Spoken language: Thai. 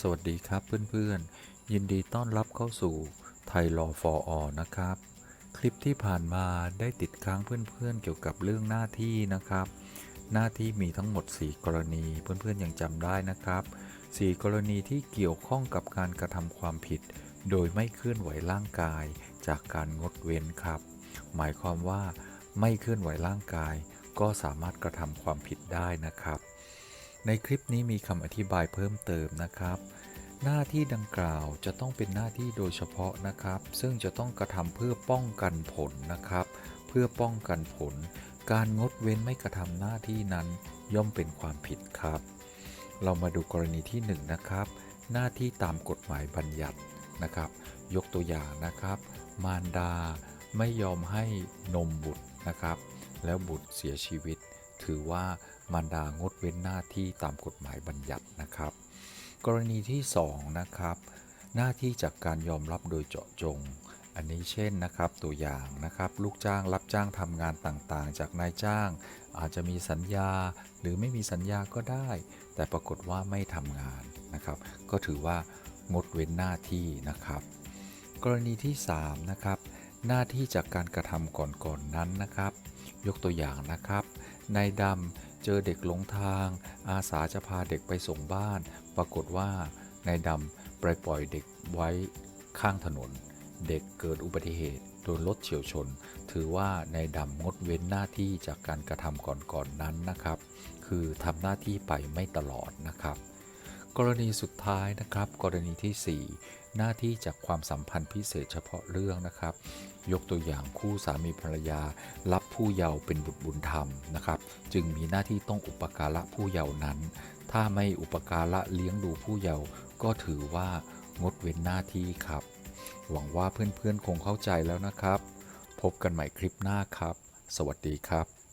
สวัสดีครับเพื่อนๆ ยินดีต้อนรับเข้าสู่ไทยรอฟออนะครับ คลิปที่ผ่านมาได้ติดค้างเพื่อนๆ เกี่ยวกับเรื่องหน้าที่นะครับ หน้าที่มีทั้งหมด 4 กรณีเพื่อนๆยังจำได้นะครับ 4 กรณีที่เกี่ยวข้องกับการกระทำความผิด โดยไม่เคลื่อนไหวร่างกายจากการงดเว้นครับ หมายความว่าไม่เคลื่อนไหวร่างกายก็สามารถกระทำความผิดได้นะครับ ในคลิปนี้มีคำอธิบายเพิ่มเติมนะครับ หน้าที่ดังกล่าวจะต้องเป็นหน้าที่โดยเฉพาะนะครับ ซึ่งจะต้องกระทำเพื่อป้องกันผลนะครับ เพื่อป้องกันผล การงดเว้นไม่กระทำหน้าที่นั้น ย่อมเป็นความผิดครับ เรามาดูกรณีที่1นงนะครับ หน้าที่ตามกฎหมายบัญญัตินะครับ ยกตัวอย่างนะครับ มารดาไม่ยอมให้นมบุตรนะครับ แล้วบุตรเสียชีวิต ถือว่ามารดางดเว้นหน้าที่ตามกฎหมายบัญญัตินะครับ กรณีที่ 2 นะครับ หน้าที่จากการยอมรับโดยเจาะจง อันนี้เช่นนะครับตัวอย่างนะครับ ลูกจ้างรับจ้างทำงานต่างๆ จากนายจ้าง อาจจะมีสัญญาหรือไม่มีสัญญาก็ได้ แต่ปรากฏว่าไม่ทำงานนะครับ ก็ถือว่างดเว้นหน้าที่นะครับ กรณีที่3นะครับหน้าที่จากการกระทำก่อนๆนนั้นนะครับ ยกตัวอย่างนะครับ นายดำเจอเด็กหลงทาง อาสาจะพาเด็กไปส่งบ้าน ปรากฏว่านายดำปล่อยปล่อยเด็กไว้ข้างถนน เด็กเกิดอุบัติเหตุโดนรถเฉียวชน ถือว่านายดำงดเว้นหน้าที่จากการกระทำก่อนๆนนั้นนะครับ คือทำหน้าที่ไปไม่ตลอดนะครับ กรณีสุดท้ายนะครับ กรณีที่ 4 หน้าที่จากความสัมพันธ์พิเศษเฉพาะเรื่องนะครับ ยกตัวอย่างคู่สามีภรรยา รับผู้เยาว์เป็นบุตรบุญธรรมนะครับ จึงมีหน้าที่ต้องอุปการะผู้เยาว์นั้น ถ้าไม่อุปการะเลี้ยงดูผู้เยาว์ก็ถือว่างดเว้นหน้าที่ครับ หวังว่าเพื่อนๆคงเข้าใจแล้วนะครับ พบกันใหม่คลิปหน้าครับ สวัสดีครับ